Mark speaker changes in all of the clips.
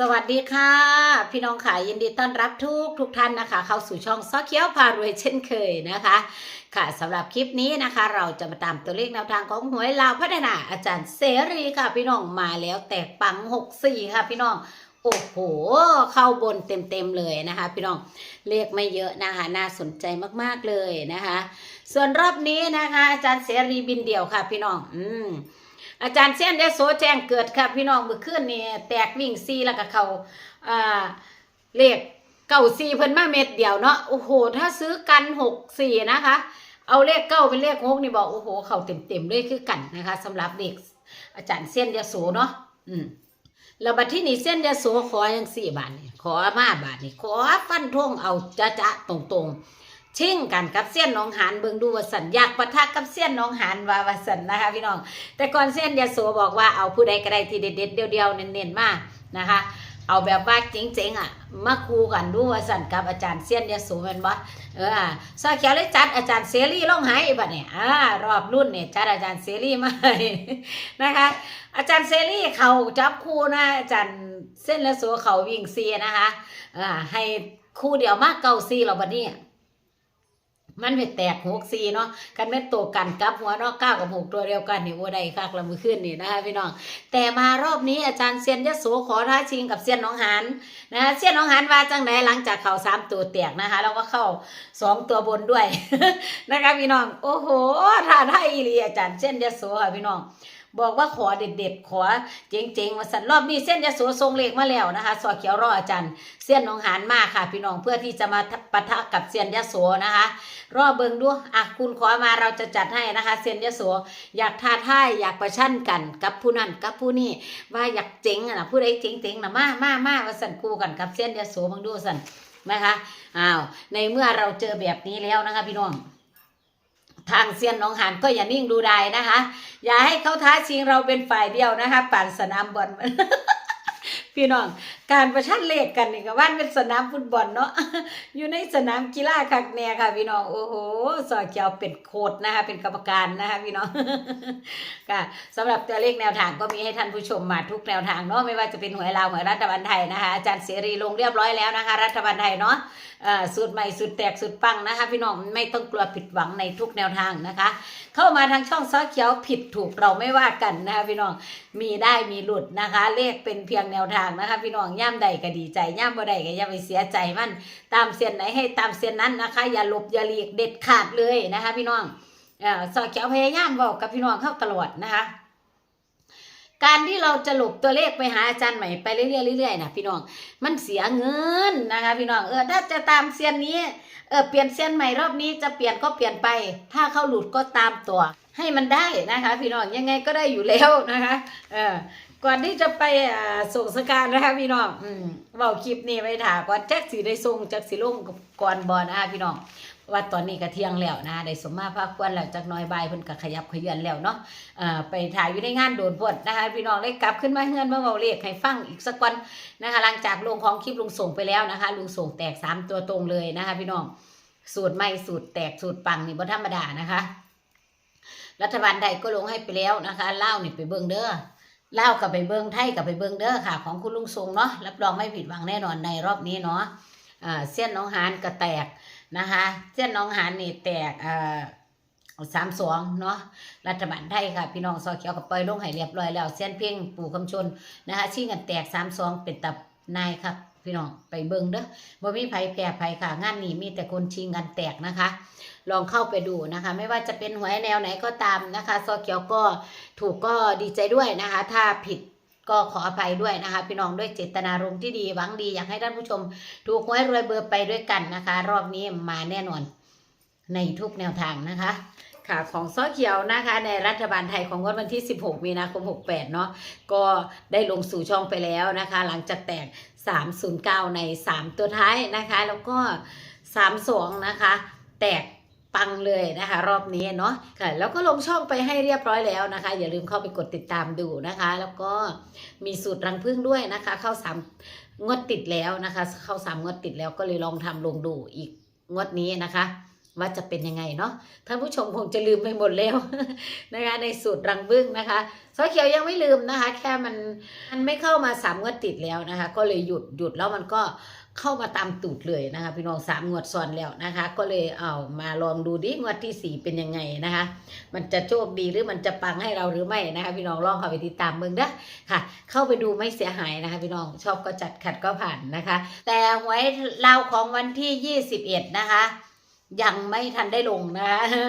Speaker 1: สวัสดีค่ะ พี่น้องค่ะยินดีต้อนรับทุกทุกท่านนะคะ เข้าสู่ช่องซอเคียวพารวยเช่นเคยนะคะ ค่ะสำหรับคลิปนี้นะคะ เราจะมาตามตัวเลขแนวทางของหวยลาวพัฒนาอาจารย์เสรีค่ะ พี่น้องมาแล้วแตกปัง64ค่ะ พี่น้องโอ้โห เข้าบนเต็มๆเลยนะคะ พี่น้องเลขไม่เยอะนะคะ น่าสนใจมากๆเลยนะคะ ส่วนรอบนี้นะคะ อาจารย์เสรีบินเดี่ยวค่ะ พี่น้อง อืม อาจารย์เส้นได้โซแจ้งเกิดครับพี่น้องเมื่อคืนนี่แตกวิ่งซีแล้วก็เขาอ่าเลขเก้าซีเพิ่นมาเม็ดเดียวเนาะโอ้โห ถ้าซื้อกันหกสี่นะคะ เอาเลขเก้าเป็นเลขหกนี่บอกโอ้โห เขาเต็มเต็มเลยคือกันนะคะสำหรับเด็กอาจารย์เส้นยโสเนาะอืมแล้วบัดที่นี่เส้นยโสขออยังสี่บาทนี่ขอมาบาทนี่ขอฟันทงเอาจะจะๆตรงๆ ชิ่งกันกับเส้ยนน้องหานเบิ่งดูว่าสันอยากปะทะกับเส้ยนน้องหานว่าว่าสันนะคะพี่น้องแต่ก่อนเส้นยาโสบอกว่าเอาผู้ใดก็ได้ที่เด็ดๆเดียวๆเน้นๆมากนะคะเอาแบบว่าเจ๋งๆอะมาคู่กันดูว่าสันกับอาจารย์เส้นยาโสแมันบ่เออซาเขียวเลยจัดอาจารย์เสรีลงหายบัดเนี่ยอ่ารอบรุ่นเนี่ยจัดอาจารย์เสรีมาให้นะคะ อาจารย์เสรีเขาจับคู่นะอาจารย์เส้นยาโสเขาวิ่งซีนะคะอ่าให้คู่เดียวมากเก้าซีเราบัดนี้ มันไปแตกหกสี่เนาะกันแม่นตัวกันกับหัวเนาะเก้ากับหกตัวเดียวกันนี่โอ้ได้คักละมือขึ้นนี่นะคะพี่น้อง แต่มารอบนี้อาจารย์เซียนยโสขอท้าชิงกับเซียนน้องหานนะคะเซียนน้องหานว่าจังไหนหลังจากเขาสามตัวแตกนะคะแล้วก็เข้าสองตัวบนด้วยนะคะพี่น้อง โอ้โหท่าท่าอีหลีอาจารย์เซียนยโสค่ะพี่น้อง บอกว่าขอเด็ดๆขอเจ๋งๆมาสันรอบนี้เส้นยโสทรงเลขมาแล้วนะคะสอเขียวรออาจารย์เส้นหนองหานมากค่ะ พี่น้องเพื่อที่จะมาปะทะกับเซียนยโสนะคะ รอเบิงดูอะคุณขอมาเราจะจัดให้นะคะเซียนยโสอยากท้าทายอยากประชันกันกับผู้นั้นกับผู้นี้ว่าอยากเจ๋งนะผู้ใดเจ๋งๆนะมามามาว่าสันคู่กันกับเซียนยโสเบังดูสันนะคะอ้าวในเมื่อเราเจอแบบนี้แล้วนะคะพี่น้อง ทางเซียนหน้องหานก็อย่านิ่งดูได้นะคะ อย่าให้เขาท้าชิงเราเป็นฝ่ายเดียวนะคะป่านสนามบอลพี่น้อง การประชันเลขกันนี่ก็ว่านเป็นสนามฟุตบอลเนาะอยู่ในสนามกีฬาคักแน่ค่ะพี่น้องโอ้โหสอเขียวเป็นโคดนะคะเป็นกรรมการนะคะพี่น้องค่ะสำหรับตัวเลขแนวทางก็มีให้ท่านผู้ชมมาทุกแนวทางเนาะไม่ว่าจะเป็นหวยลาวหวยรัฐบาลไทยนะคะอาจารย์เสรีลงเรียบร้อยแล้วนะคะ รัฐบาลไทยเนาะสูตรใหม่สูตรแตกสูตรปังนะคะ พี่น้องไม่ต้องกลัวผิดหวังในทุกแนวทางนะคะ เข้ามาทางช่องซอเขียวผิดถูกเราไม่ว่ากันนะคะพี่น้องมีได้มีหลุดนะคะ เลขเป็นเพียงแนวทางนะคะ พี่น้องย่ำใดก็ดีใจย่ำบ่ใดก็อย่าไปเสียใจมัน ตามเส้นไหนให้ตามเส้นนั้นนะคะ อย่าหลบอย่าหลีกเด็ดขาดเลยนะคะ พี่น้องอ่อซอเขียวพยายามบอกกับพี่น้องเข้าตลอดนะคะการที่เราจะหลบตัวเลขไปหาอาจารย์ใหม่ไปเรื่อยๆเรื่อยๆนะพี่น้องมันเสียเงินนะคะ พี่น้องเออถ้าจะตามเซียนนี้เออเปลี่ยนเซียนใหม่รอบนี้จะเปลี่ยนก็เปลี่ยนไป ถ้าเขาหลุดก็ตามตัว ให้มันได้นะคะ พี่น้องยังไงก็ได้อยู่แล้วนะคะ เออ ก่อนที่จะไปอ่าส่งสการนะคะพี่น้องอืมเว่าคลิปนี้ไปถาก่อนแจ็คสีได้ส่งแจ็คสีลงก่อนบอลนะคะพี่น้องว่าตอนนี้ก็เที่ยงแล้วนะคะได้สมมาภาคควรแล้วจักหน้อยบายเพิ่นก็ขยับขยื่นแล้วเนาะเอ่อไปถ่ายอยู่ในงานโดนพดนะคะพี่น้องเลยกลับขึ้นมาเฮือนมาเบาเลขให้ฟังอีกสักวันนะคะหลังจากลงของคลิปลุงส่งไปแล้วนะคะ ลุงส่งแตกสามตัวตรงเลยนะคะ พี่น้องสูตรไม่สูตรแตกสูตรปังนี่บ่ธรรมดานะคะ รัฐบาลใดก็ลงให้ไปแล้วนะคะเล่าวนี่ไปเบิ่งเด้อ เล่ากับไปเบิงไทยกับไปเบิงเด้อค่ะ ของคุณลุงทรงเนาะรับรองไม่ผิดหวังแน่นอนในรอบนี้เนาะเส้นน้องหานก็แตกนะคะเส้นน้องหานนี่แตกสามสองเนาะรัฐบาลไทยค่ะ พี่น้องซอเขียวกับปล่อยลงให้เรียบร้อยแล้วเส้นเพ่งปู่คำชนนะคะชี้เงกันแตกสามสองเป็นตับนายครับ พี่น้องไปเบิ่งเด้อบ่มีไผแพ้ไผค่ะ งานนี้มีแต่คนชิงกันแตกนะคะ ลองเข้าไปดูนะคะ ไม่ว่าจะเป็นหวยแนวไหนก็ตามนะคะซอเขียวก็ถูกก็ดีใจด้วยนะคะ ถ้าผิดก็ขออภัยด้วยนะคะ พี่น้องด้วยเจตนารมณ์ที่ดีหวังดีอยากให้ท่านผู้ชม ถูกหวยรวยเบอร์ไปด้วยกันนะคะ รอบนี้มาแน่นอนในทุกแนวทางนะคะค่ะของซ้อเขียวนะคะ ในรัฐบาลไทยของวดวันที่ 16 มีนาคม 68 เนาะก็ได้ลงสู่ช่องไปแล้วนะคะ หลังจากแตก 309 ใน 3 ตัวท้ายนะคะ แล้วก็ 32 นะคะ แตกปังเลยนะคะ รอบนี้เนาะค่ะแล้วก็ลงช่องไปให้เรียบร้อยแล้วนะคะ อย่าลืมเข้าไปกดติดตามดูนะคะ แล้วก็มีสูตรรังพึ่งด้วยนะคะ เข้าสามงวดติดแล้วนะคะ เข้าสามงวดติดแล้วก็เลยลองทำลงดูอีกงวดนี้นะคะ ว่าจะเป็นยังไงเนาะท่านผู้ชมคงจะลืมไปหมดแล้วนะคะในสูตรรังบึ้งนะคะซอเขียวยังไม่ลืมนะคะ แค่มันมันไม่เข้ามาสามงวดติดแล้วนะคะ ก็เลยหยุดหยุดแล้วมันก็เข้ามาตามตูดเลยนะคะ พี่น้องสามงวดซ้อนแล้วนะคะ ก็เลยเอามาลองดูดิงวดที่สี่เป็นยังไงนะคะ มันจะโชคดีหรือมันจะปังให้เราหรือไม่นะคะ พี่น้องลองเข้าไปติดตามเบิ่งด้ค่ะ เข้าไปดูไม่เสียหายนะคะ พี่น้องชอบก็จัดขัดก็ผ่านนะคะ แต่หวยเราของวันที่21นะคะ ยังไม่ทันได้ลงนะคะ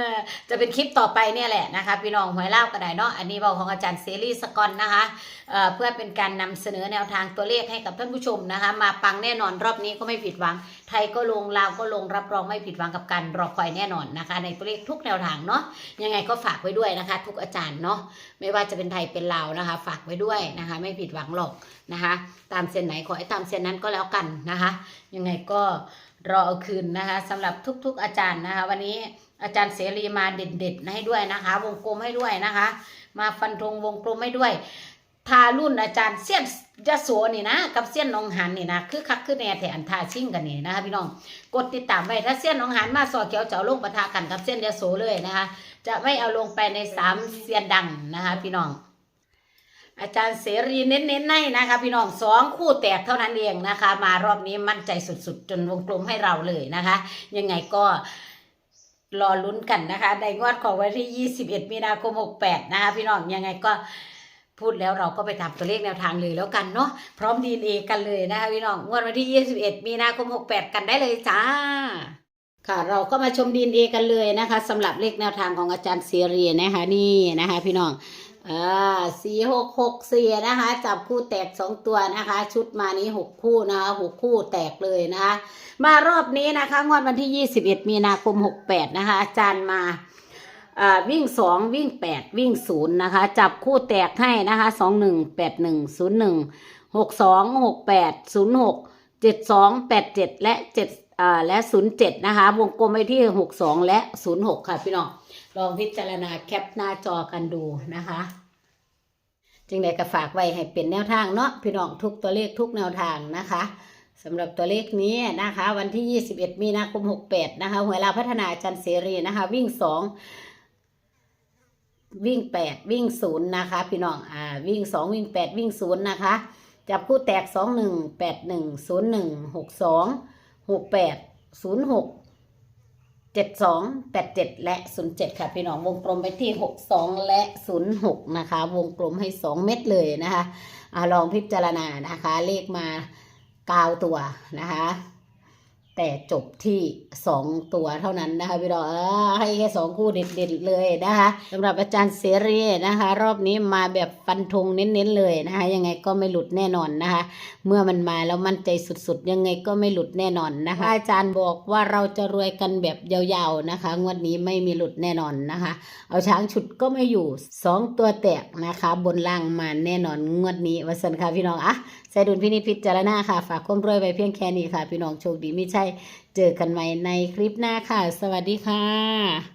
Speaker 1: จะเป็นคลิปต่อไปเนี่ยแหละนะคะพี่น้องหวยเล่าวก็ได้เนาะอันนี้เบาของอาจารย์เซรีสกอนนะคะเอ่อเพื่อเป็นการนำเสนอแนวทางตัวเลขให้กับท่านผู้ชมนะคะ มาปังแน่นอนรอบนี้ก็ไม่ผิดหวัง ไทยก็ลงลาวก็ลงรับรองไม่ผิดหวังกับการรอคอยแน่นอนนะคะ ในตัวเลขทุกแนวทางเนาะยังไงก็ฝากไว้ด้วยนะคะ ทุกอาจารย์เนาะไม่ว่าจะเป็นไทยเป็นลาวนะคะ ฝากไว้ด้วยนะคะ ไม่ผิดหวังหรอกนะคะ ตามเส้นไหนขอให้ตามเส้นนั้นก็แล้วกันนะคะ ยังไงก็ รอเอาคืนนะคะสำหรับทุกๆอาจารย์นะคะ วันนี้อาจารย์เสรีมาเด็ดๆให้ด้วยนะคะ วงกลมให้ด้วยนะคะ มาฟันธงวงกลมให้ด้วยทารุ่นอาจารย์เสี้ยนยะโสนี่นะกับเสี้ยนนองหันนี่นะคือคักคือแน่แถนทาชิ่งกันนี่นะคะพี่น้องกดติดตามไว้ถ้าเสี้ยนนองหันมาสอเขียวเจ้าลงประทะกันกับเสี้ยนยะโสเลยนะคะ จะไม่เอาลงไปในสามเสี้ยนดังนะคะ พี่น้อง อาจารย์เสรีเน้นๆในนะคะ พี่น้องสองคู่แตกเท่านั้นเองนะคะ มารอบนี้มั่นใจสุดๆ จนวงกลมให้เราเลยนะคะ ยังไงก็รอลุ้นกันนะคะ ในงวดของวันที่ 21 มีนาคม 68 นะคะ พี่น้องยังไงก็พูดแล้วเราก็ไปตามตัวเลขแนวทางเลยแล้วกันเนาะพร้อมดีเอกันเลยนะคะพี่น้องงวดวันที่ 21 มีนาคม 68 กันได้เลยจ้าค่ะเราก็มาชมดีเอกันเลยนะคะสำหรับเลขแนวทางของอาจารย์เสรีนะคะนี่นะคะ พี่น้อง อ่าสี่หกหกสี่นะคะ จับคู่แตกสองตัวนะคะ ชุดมานี้หกคู่นะคะหกคู่แตกเลยนะคะ มารอบนี้นะคะงวดวันที่ยี่สิบเอ็ดมีนาคมหกแปดนะคะ อาจารย์มาอ่าวิ่งสองวิ่งแปดวิ่งศูนย์นะคะ จับคู่แตกให้นะคะสองหนึ่งแปดหนึ่งศูนย์หนึ่งหกสองหกแปดศูนย์หกเจ็ดสองแปดเจ็ดและเจ็ด อ่าและศูนย์เจ็ดนะคะ วงกลมไปที่หกสองและศูนย์หกค่ะพี่น้อง ลองพิจารณาแคปหน้าจอกันดูนะคะ จึงได้ก็ฝากไว้ให้เป็นแนวทางเนาะพี่น้องทุกตัวเลขทุกแนวทางนะคะสำหรับตัวเลขนี้นะคะ วันที่ 21 มีนาคม 68 นะคะหวยลาพัฒนาจันเสรีนะคะ วิ่ง 2วิ่ง8วิ่ง0นะคะพี่น้องอ่าวิ่ง2วิ่ง8วิ่ง0นะคะ จับคู่แตก2 1 8 1 0 1 6 2 6 8 0 6 หกแปดศูนย์หกเจ็ดสองแปดเจ็ดและศูนย์เจ็ดค่ะพี่น้องวงกลมไปที่หกสองและศูนย์หกนะคะ วงกลมให้สองเม็ดเลยนะคะอลองพิจารณานะคะ เลขมากาวตัวนะคะ แต่จบที่ 2 ตัวเท่านั้นนะคะพี่น้องให้แค่ 2 คู่เด็ดๆเลยนะคะสำหรับอาจารย์เสรีนะคะ รอบนี้มาแบบฟันธงเน้นๆเลยนะคะ ยังไงก็ไม่หลุดแน่นอนนะคะ เมื่อมันมาแล้วมั่นใจสุดๆ ยังไงก็ไม่หลุดแน่นอนนะคะ อาจารย์บอกว่าเราจะรวยกันแบบยาวๆนะคะ งวดนี้ไม่มีหลุดแน่นอนนะคะ เอาช้างฉุดก็ไม่อยู่สองตัวแตกนะคะ บนล่างมาแน่นอนงวดนี้วันสันค่ะพี่น้องอะใส่ดุลพินิจพิจารณาค่ะ ฝากความรวยไว้เพียงแค่นี้ค่ะ พี่น้องโชคดีไม่ใช่เจอกันใหม่ในคลิปหน้าค่ะ สวัสดีค่ะ